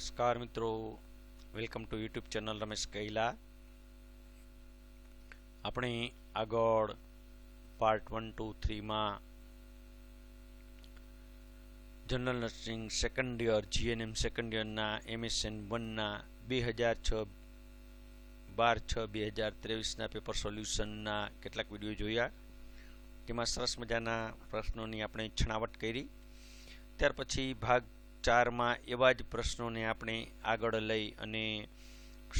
નમસ્કાર મિત્રો. Welcome to YouTube channel Ramesh Kaila. આપણે આગળ part one two થ્રીમાં general nursing second year GNM second યરના MSN વનના બે હજાર છ, બાર છ, બે હજાર ત્રેવીસના પેપર સોલ્યુશનના કેટલાક વીડિયો જોયા. તેમાં સરસ મજાના પ્રશ્નોની આપણે છણાવટ કરી. ત્યાર પછી ભાગ ચારમાં એવા જ પ્રશ્નોને આપણે આગળ લઈ અને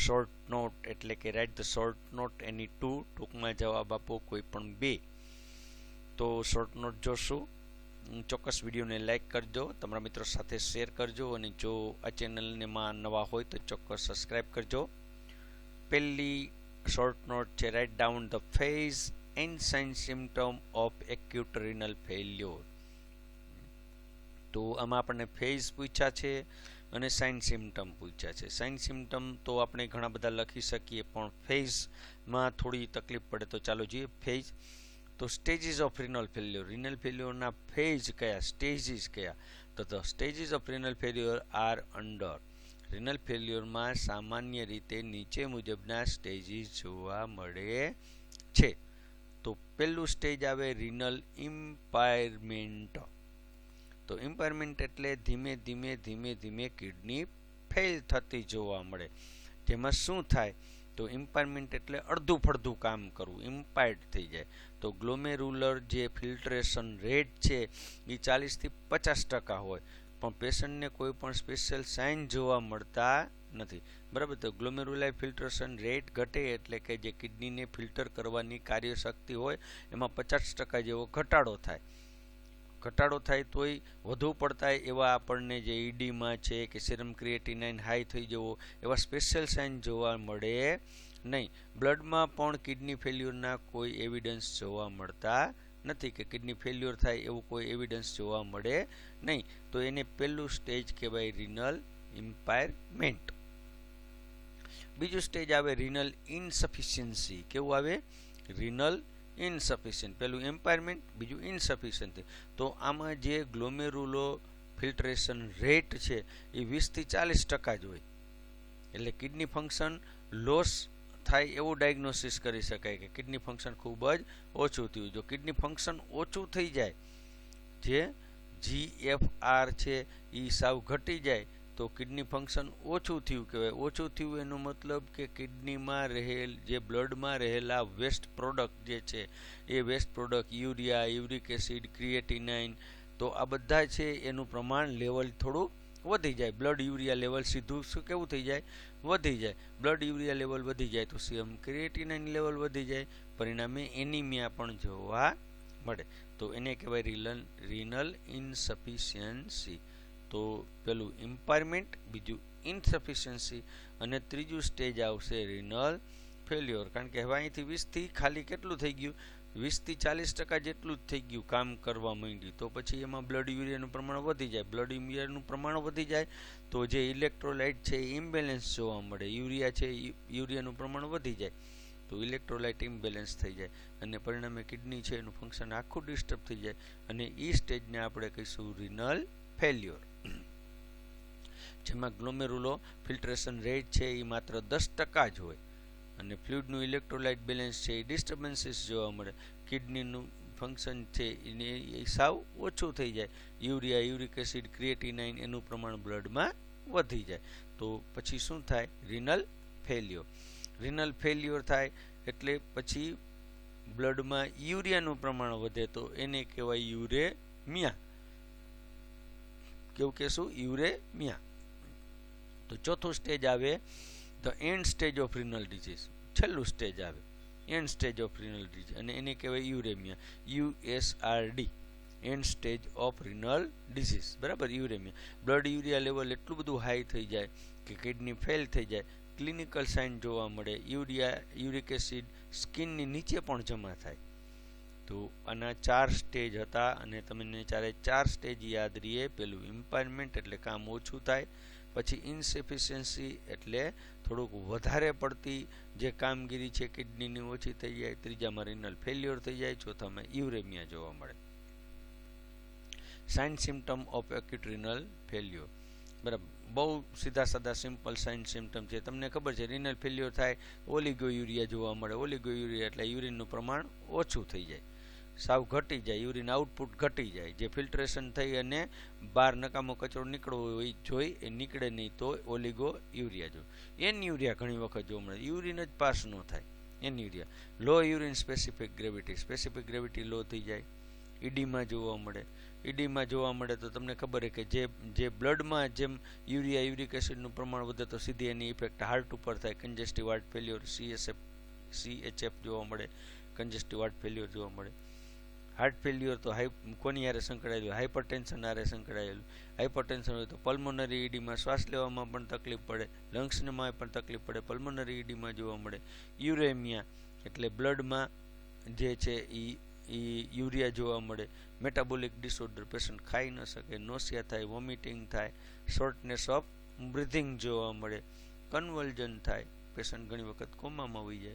શોર્ટ નોટ એટલે કે write the short note any two ટૂંકમાં જવાબ આપો કોઈ પણ બે. તો શોર્ટ નોટ જોશું. ચોક્કસ વિડીયોને લાઇક કરજો, તમારા મિત્રો સાથે શેર કરજો અને જો આ ચેનલને માં નવા હોય તો ચોક્કસ સબસ્ક્રાઇબ કરજો. પહેલી શોર્ટ નોટ છે write down the phase and sign symptom of acute renal failure તો આમાં આપણને ફેઝ પૂછ્યા છે અને સાઇન સિમ્ટમ પૂછ્યા છે. સાઇન સિમ્ટમ તો આપણે ઘણા બધા લખી શકીએ, પણ ફેઝમાં થોડી તકલીફ પડે તો ચાલો જોઈએ. ફેઝ, તો stages of renal failure. Renal ફેલ્યોરના phase કયા? સ્ટેજીસ કયા? તો the stages of renal failure are under. Renal ફેલ્યોરમાં સામાન્ય રીતે નીચે મુજબના સ્ટેજીસ જોવા મળે છે. તો પહેલું સ્ટેજ આવે રિનલ ઇમ્પાયરમેન્ટ. તો ઇમ્પાયરમેન્ટ એટલે ધીમે ધીમે ધીમે ધીમે કિડની ફેલ થતી જોવા મળે. જેમાં શું થાય? તો ઇમ્પાયરમેન્ટ એટલે અડધું ફડધું કામ કરવું ઇમ્પાયર્ડ થઈ જાય. તો ગ્લોમેરુલર જે ફિલ્ટરેશન રેટ છે એ ચાલીસથી પચાસ ટકા હોય. પણ પેશન્ટને કોઈ પણ સ્પેશિયલ સાઇન જોવા મળતા નથી. બરાબર? તો ગ્લોમેરુલાઈ ફિલ્ટ્રેશન રેટ ઘટે એટલે કે જે કિડનીને ફિલ્ટર કરવાની કાર્યશક્તિ હોય, એમાં પચાસ ટકા જેવો ઘટાડો થાય. ઘટાડો થાય તોય વધુ પડતા એવા આપણને જે ઈડીમાં છે કે સિરમ ક્રિએટિનાઇન હાઈ થઈ જવો, એવા સ્પેશિયલ સાઇન જોવા મળે નહીં. બ્લડમાં પણ કિડની ફેલ્યુરના કોઈ એવિડન્સ જોવા મળતા નથી કે કિડની ફેલ્યુર થાય એવું કોઈ એવિડન્સ જોવા મળે નહીં. તો એને પહેલું સ્ટેજ કહેવાય રિનલ ઇમ્પાયરમેન્ટ બીજું સ્ટેજ આવે રિનલ ઇનસફિશિયન્સી કેવું આવે? રિનલ ઇનસફિશિયન્ટ પેલું એમ્પાયરમેન્ટ બીજું ઇનસફિશિયન્ટ તો આમાં જે ગ્લોમેરુલો ફિલ્ટરેશન રેટ છે, એ વીસથી ચાલીસ ટકા જ હોય. એટલે કિડની ફંક્શન લોસ થાય એવું ડાયગ્નોસિસ કરી શકાય કે કિડની ફંક્શન ખૂબ જ ઓછું થયું. જો કિડની ફંક્શન ઓછું થઈ જાય, જે જી એફ આર છે એ સાવ ઘટી જાય તો કિડની ફંક્શન ઓછું થયું કહેવાય. ઓછું થયું એનો મતલબ કે કિડનીમાં રહેલ, જે બ્લડમાં રહેલા વેસ્ટ પ્રોડક્ટ જે છે, એ waste product urea uric acid creatinine તો આ બધા છે એનું પ્રમાણ લેવલ થોડું વધી જાય. બ્લડ યુરિયા લેવલ સીધું શું કેવું થઈ જાય? વધી જાય. બ્લડ યુરિયા લેવલ વધી જાય તો સીએમ ક્રિએટિનાઇન લેવલ વધી જાય. પરિણામે એનિમિયા પણ જોવા મળે. તો એને કહેવાય રિલન રિનલ ઇનસફિશિયન્સી તો પેલું ઇમ્પાયરમેન્ટ બીજું ઇનસફિશિયન્સી અને ત્રીજું સ્ટેજ આવશે રિનલ ફેલ્યોર કારણ કે હવે અહીંથી વીસથી ખાલી કેટલું થઈ ગયું? વીસથી ચાલીસ ટકા જેટલું જ થઈ ગયું કામ કરવા માંડ્યું. તો પછી એમાં બ્લડ યુરિયાનું પ્રમાણ વધી જાય. બ્લડ યુરિયાનું પ્રમાણ વધી જાય તો જે ઇલેક્ટ્રોલાઇટ છે એ ઇમ્બેલેન્સ જોવા મળે. યુરિયા છે યુરિયાનું પ્રમાણ વધી જાય તો ઇલેક્ટ્રોલાઇટ ઇમ્બેલેન્સ થઈ જાય અને પરિણામે કિડની છે એનું ફંક્શન આખું ડિસ્ટર્બ થઈ જાય અને એ સ્ટેજને આપણે કહીશું રિનલ ફેલ્યોર જેમાં ગ્લોમેરુલો ફિલ્ટરેશન રેટ છે એ માત્ર દસ ટકા જ હોય. અને ફ્લુઇડનું ઇલેક્ટ્રોલાઇટ બેલેન્સ છે એ ડિસ્ટર્બન્સીસ જોવા મળે. કિડનીનું ફંક્શન છે એને એ સાવ ઓછું થઈ જાય. યુરિયા યુરિક એસિડ ક્રિએટિનાઇન એનું પ્રમાણ બ્લડમાં વધી જાય. તો પછી શું થાય? રિનલ ફેલ્યોર રિનલ ફેલ્યોર થાય એટલે પછી બ્લડમાં યુરિયાનું પ્રમાણ વધે તો એને કહેવાય યુરેમિયા કેવું કહેશું? યુરેમિયા તો ચોથું સ્ટેજ આવે the end stage of renal disease છેલ્લું સ્ટેજ આવે. End stage of renal disease અને એને કહેવાય uremia USRD end stage of renal disease બરાબર? યુરેમિયા બ્લડ યુરિયા લેવલ એટલું બધું હાઈ થઈ જાય કે કિડની ફેલ થઈ જાય. ક્લિનિકલ સાઇન જોવા મળે. યુરિયા યુરિક એસિડ સ્કિનની નીચે પણ જમા થાય. તો આના ચાર સ્ટેજ હતા અને તમને ચારે ચાર સ્ટેજ યાદ રહીએ. પેલું ઇમ્પાયરમેન્ટ એટલે કામ ઓછું થાય. પછી ઇન્સફિશિયન્સી એટલે થોડુંક વધારે પડતી જે કામગીરી છે, કિડનીની ઓછી થઈ જાય, ત્રીજામાં રિનલ ફેલ્યોર થઈ જાય, ચોથામાં યુરેમિયા જોવા મળે. Sign symptom of acute renal failure બરાબર. બહુ સીધા સાદા સિમ્પલ સાઇન સિમ્ટમ છે. તમને ખબર છે રિનલ ફેલ્યોર થાય ઓલિગો યુરિયા જોવા મળે. ઓલિગો યુરિયા એટલે યુરિનનું પ્રમાણ ઓછું થઈ જાય. સાવ ઘટી જાય, યુરિન આઉટપુટ ઘટી જાય. જે ફિલ્ટ્રેશન થઈ અને બહાર નકામો કચરો નીકળવો હોય જોઈ, એ નીકળે નહીં તો ઓલિગો યુરિયા જો. એન યુરિયા ઘણી વખત જોવા મળે. યુરિન જ પાસ ન થાય, anuria. Low urine specific gravity specific gravity low થઈ જાય. ઈડીમાં જોવા મળે. ઈડીમાં જોવા મળે તો તમને ખબર છે કે જે જે બ્લડમાં જેમ યુરિયા, યુરિક એસિડનું પ્રમાણ વધે તો સીધી એની ઇફેક્ટ હાર્ટ ઉપર થાય. Congestive heart failure CSF CHF જોવા મળે. કન્જેસ્ટિવ હાર્ટ ફેલ્યોર જોવા મળે. હાર્ટ ફેલ્યુર તો હાઈ કોની યારે સંકળાયેલું? હાઇપર ટેન્શન આરે સંકળાયેલું. હાઇપર ટેન્શન હોય તો પલ્મોનરી ઈડીમાં શ્વાસ લેવામાં પણ તકલીફ પડે. લંગ્સમાં પણ તકલીફ પડે. પલ્મોનરી ઈડીમાં જોવા મળે. યુરેમિયા એટલે બ્લડમાં જે છે એ એ યુરિયા જોવા મળે. મેટાબોલિક ડિસઓર્ડર પેશન્ટ ખાઈ ન શકે નોસિયા થાય વોમિટિંગ થાય શોર્ટનેસ ઓફ બ્રિથિંગ જોવા મળે. કન્વલ્જન થાય પેશન્ટ ઘણી વખત કોમામાં હોઈ જાય.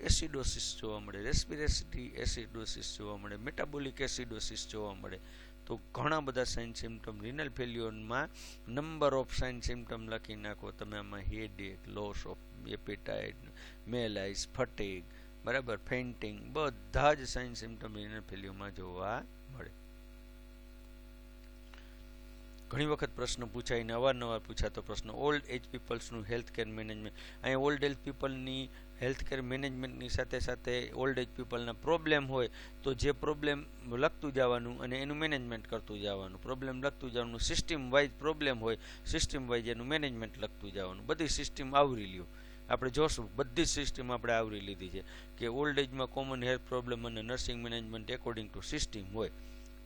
એસિડોસિસ જોવા મળે રેસ્પિરેટરી એસિડોસિસ જોવા મળે, મેટાબોલિક એસિડોસિસ જોવા મળે. તો ઘણા બધા સાઇન સિમ્ટમ, રિનલ ફેલ્યોરમાં નંબર ઓફ સાઇન સિમ્ટમ લખી નાખો. તમે આમાં headache, loss of appetite, malaise, fatigue, બરાબર ફેન્ટિંગ બધા જ સાઇન સિમ્ટમ રિનલ ફેલ્યોરમાં જોવા મળે ઘણી વખત પ્રશ્ન પૂછાય ને અવારનવાર પૂછાતો પ્રશ્ન. ઓલ્ડ એજ પીપલ્સનું હેલ્થ કેર મેનેજમેન્ટ અહીંયા ઓલ્ડ એજ પીપલની હેલ્થ કેર મેનેજમેન્ટની સાથે સાથે ઓલ્ડ એજ પીપલના પ્રોબ્લેમ હોય તો જે પ્રોબ્લેમ લખતું જવાનું અને એનું મેનેજમેન્ટ કરતું જવાનું. પ્રોબ્લેમ લખતું જવાનું સિસ્ટમ વાઇઝ પ્રોબ્લેમ હોય સિસ્ટમ વાઇઝ એનું મેનેજમેન્ટ લખતું જવાનું. બધી સિસ્ટમ આવરી લ્યો. આપણે જોશું, બધી જ સિસ્ટમ આપણે આવરી લીધી છે કે ઓલ્ડ એજમાં કોમન હેલ્થ પ્રોબ્લેમ અને nursing management according to system હોય.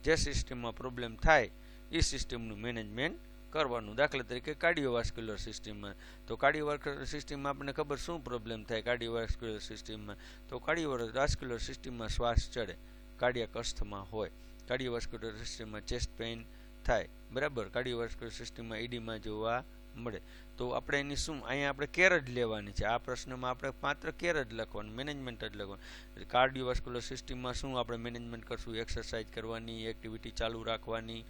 જે સિસ્ટમમાં પ્રોબ્લેમ થાય એ સિસ્ટમનું મેનેજમેન્ટ કરવાનું. દાખલા તરીકે કાર્ડિયોવાસ્ક્યુલર સિસ્ટમમાં તો કાર્ડિયોવાસ્ક્યુલર સિસ્ટમમાં આપણને ખબર શું પ્રોબ્લેમ થાય કાર્ડિયોવાસ્ક્યુલર સિસ્ટમમાં તો કાર્ડિયોવાસ્ક્યુલર સિસ્ટમમાં શ્વાસ ચડે. કાર્ડિયાક અસ્થમાં હોય. કાર્ડિયોવાસ્ક્યુલર સિસ્ટમમાં ચેસ્ટ પેઇન થાય. બરાબર? કાર્ડિયોવાસ્ક્યુલર સિસ્ટમમાં ઈડીમાં જોવા મળે. તો આપણે એની શું, અહીંયા આપણે કેર જ લેવાની છે. આ પ્રશ્નમાં આપણે માત્ર કેર જ લખવાનું મેનેજમેન્ટ જ લખવાનું. કાર્ડિયોવાસ્ક્યુલર સિસ્ટમમાં શું આપણે મેનેજમેન્ટ કરશું? એક્સરસાઇઝ કરવાની એક્ટિવિટી ચાલુ રાખવાની.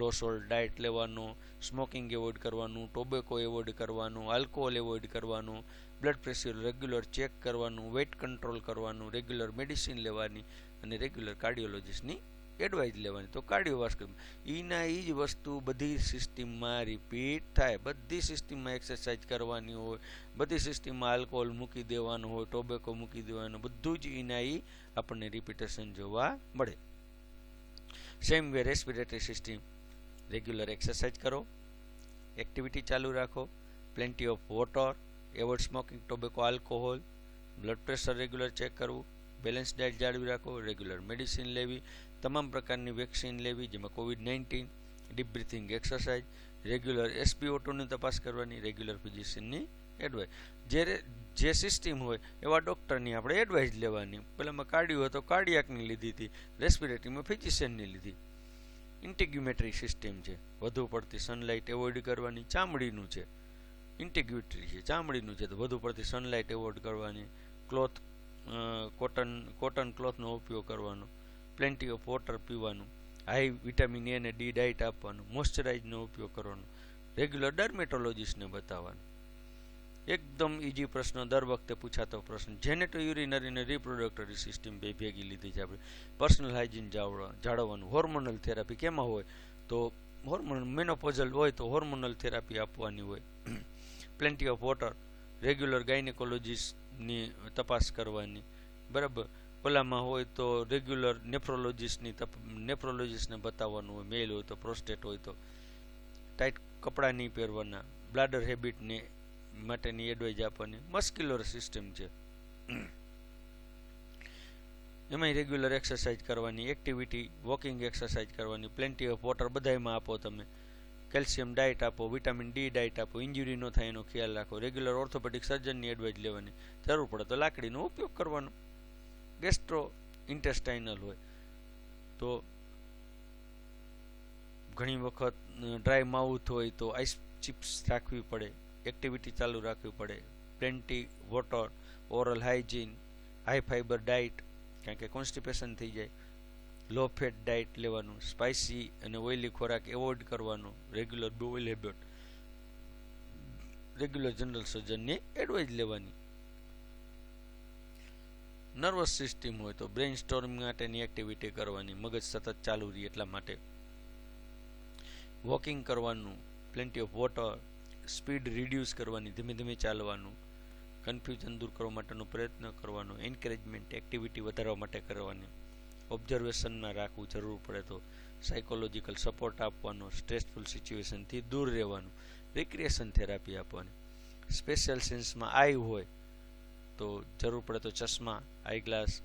લો ડાયટ લેવાનું સ્મોકિંગ એવોઇડ કરવાનું ટોબેકો એવોઇડ કરવાનું આલ્કોહોલ એવોઇડ કરવાનું બ્લડ પ્રેશર રેગ્યુલર ચેક કરવાનું વેઇટ કંટ્રોલ કરવાનું રેગ્યુલર મેડિસિન લેવાની અને રેગ્યુલર કાર્ડિયોલોજિસ્ટની એડવાઇસ લેવાની. તો કાર્ડિયોવાસ્ક્યુલર એના એ જ વસ્તુ બધી સિસ્ટમમાં રિપીટ થાય. બધી સિસ્ટમમાં એક્સરસાઇઝ કરવાની હોય, બધી સિસ્ટમમાં આલ્કોહોલ મૂકી દેવાનું હોય ટોબેકો મૂકી દેવાનું બધું જ એના એ આપણને રિપીટેશન જોવા મળે. Same way respiratory system regular exercise કરો, એક્ટિવિટી ચાલુ રાખો plenty of water avoid smoking tobacco alcohol blood pressure regular check કરવું બેલેન્સ ડાયટ જાળવી રાખો, રેગ્યુલર મેડિસિન લેવી, તમામ પ્રકારની વેક્સિન લેવી, જેમાં COVID nineteen deep breathing exercise regular SPO ટુની તપાસ કરવાની, રેગ્યુલર ફિઝિશિયનની એડવાઇસ જ્યારે જે સિસ્ટમ હોય, એવા ડૉક્ટરની આપણે એડવાઇસ લેવાની. પહેલાંમાં કાર્ડિયો હતો કાર્ડિયાકની લીધી હતી રેસ્પિરેટરીમાં ફિઝિશિયનની લીધી. ઇન્ટિગ્યુમેટરી સિસ્ટમ છે. વધુ પડતી સનલાઇટ એવોઇડ કરવાની ચામડીનું છે. ઇન્ટિગ્યુટરી છે, ચામડીનું છે. તો વધુ પડતી સનલાઇટ એવોઇડ કરવાની ક્લોથ કોટન કોટન ક્લોથનો ઉપયોગ કરવાનો પ્લેન્ટી ઓફ વોટર પીવાનું હાઈ વિટામિન એ અને ડી ડાયટ આપવાનું મોઇશ્ચરાઇઝનો ઉપયોગ કરવાનો રેગ્યુલર ડર્મેટોલોજીસ્ટને બતાવવાનું. એકદમ ઇઝી પ્રશ્ન, દર વખતે પૂછાતો પ્રશ્ન. જેનેટો યુરિનરી અને રિપ્રોડક્ટરી સિસ્ટમ બે ભેગી લીધી છે આપણે. પર્સનલ હાઇજીન જાળવવાનું. હોર્મોનલ થેરાપી કેમાં હોય? તો હોર્મોનલ મેનોપોઝલ હોય તો હોર્મોનલ થેરાપી આપવાની હોય. પ્લેન્ટી ઓફ વોટર રેગ્યુલર ગાયનેકોલોજીસ્ટની તપાસ કરવાની. બરાબર? ઓલામાં હોય તો રેગ્યુલર નેફ્રોલોજીસ્ટની નેફ્રોલોજીસ્ટને બતાવવાનું હોય. મેલ હોય તો પ્રોસ્ટેટ હોય તો. ટાઈટ કપડાં નહીં પહેરવાના. બ્લાડર હેબિટને માટેની એડવાઇઝ આપવાની. મસ્ક્યુલર સિસ્ટમ છે. એમાંય રેગ્યુલર એક્સરસાઇઝ કરવાની એક્ટિવિટી વોકિંગ એક્સરસાઇઝ કરવાની પ્લેન્ટી ઓફ વોટર બધામાં આપો તમે. કેલ્શિયમ ડાયટ આપો વિટામિન ડી ડાયટ આપો ઇન્જુરી ન થાય એનો ખ્યાલ રાખો. રેગ્યુલર ઓર્થોપેડિક સર્જનની એડવાઇસ લેવાની. જરૂર પડે તો લાકડીનો ઉપયોગ કરવાનો. ગેસ્ટ્રો ઇન્ટેસ્ટાઇનલ હોય. તો ઘણી વખત ડ્રાય માઉથ હોય તો આઈસ ચિપ્સ રાખવી પડે. એક્ટિવિટી ચાલુ રાખવી પડે. Plenty water oral hygiene high fibre diet કારણ કે કોન્સ્ટિપેશન થઈ જાય. લો ફેટ ડાયટ લેવાનું સ્પાઇસી અને ઓઇલી ખોરાક એવોઇડ કરવાનો regular bowel habit regular general સર્જનની advice લેવાની. નર્વસ સિસ્ટમ હોય તો બ્રેઇન સ્ટોર્મિંગ માટેની એક્ટિવિટી કરવાની. મગજ સતત ચાલુ રહી એટલા માટે. વોકિંગ કરવાનું plenty of water speed reduce કરવાની, ધીમે ધીમે ચાલવાનું કન્ફ્યુઝન દૂર કરવા માટેનો પ્રયત્ન કરવાનો એન્કરેજમેન્ટ એક્ટિવિટી વધારવા માટે કરવાની. ઓબ્ઝર્વેશનમાં રાખવું જરૂર પડે તો સાયકોલોજીકલ સપોર્ટ આપવાનો સ્ટ્રેસફુલ સિચ્યુએશનથી દૂર રહેવાનું રિક્રિએશન થેરાપી આપવાની. સ્પેશિયલ સેન્સમાં આઈ હોય તો જરૂર પડે તો ચશ્મા આઈ ગ્લાસ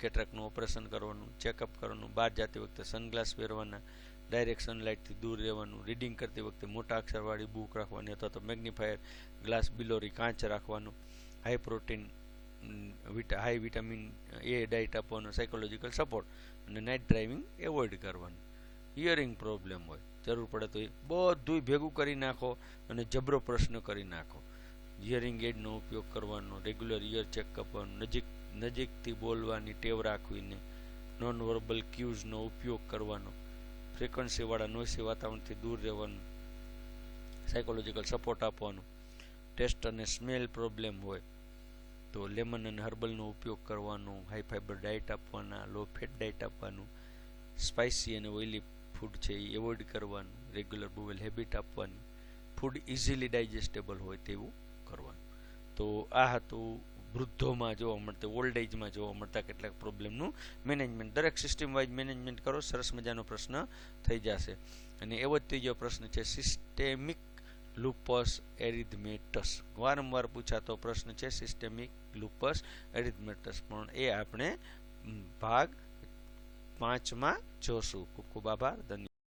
કેટરેકનું ઓપરેશન કરવાનું ચેકઅપ કરવાનું બહાર જતી વખતે સનગ્લાસ પહેરવાના ડાયરેક્ટ સનલાઇટથી દૂર રહેવાનું, રીડિંગ કરતી વખતે મોટા અક્ષરવાળી બુક રાખવાની અથવા તો મેગ્નિફાયર ગ્લાસ બિલોરી કાંચ રાખવાનું high protein vita high vitamin A diet આપવાનો સાયકોલોજીકલ સપોર્ટ અને નાઇટ ડ્રાઇવિંગ એવોઇડ કરવાનું. હિયરિંગ પ્રોબ્લેમ હોય, જરૂર પડે તો એ બધું ભેગું કરી નાખો અને જબરો પ્રશ્ન કરી નાખો. હિયરિંગ એડનો ઉપયોગ કરવાનો રેગ્યુલર ઇયર ચેક કરવાનું, નજીક, નજીકથી બોલવાની, ટેવ રાખવીને નોન વર્બલ ક્યુઝનો ઉપયોગ કરવાનો. ફ્રીક્વન્સીવાળા નોઈસી વાતાવરણથી દૂર રહેવાનું સાયકોલોજીકલ સપોર્ટ આપવાનું ટેસ્ટ અને સ્મેલ પ્રોબ્લેમ હોય તો લેમન અને હર્બલનો ઉપયોગ કરવાનો હાઈ ફાઈબર ડાયટ આપવાના લો ફેટ ડાયટ આપવાનું સ્પાઇસી અને ઓઇલી ફૂડ છે એ એવોઇડ કરવાનું રેગ્યુલર બોવેલ હેબિટ આપવાની ફૂડ ઇઝીલી ડાયજેસ્ટેબલ હોય તેવું કરવાનું. તો આ હતું વૃદ્ધોમાં જોવા મળતા ઓલ્ડ એજમાં જોવા મળતા કેટલાક પ્રોબ્લેમનું મેનેજમેન્ટ દરેક સિસ્ટમ વાઇઝ મેનેજમેન્ટ કરો, સરસ મજાનો પ્રશ્ન થઈ જશે. અને એવો જ ત્રીજો પ્રશ્ન છે સિસ્ટેમિક લુપસ એરિધમેટસ વારંવાર પૂછાતો પ્રશ્ન છે સિસ્ટેમિક લુપસ એરિધમેટસ પણ એ આપણે ભાગ પાંચમાં જોશું. ખૂબ ખૂબ આભાર, ધન્યવાદ.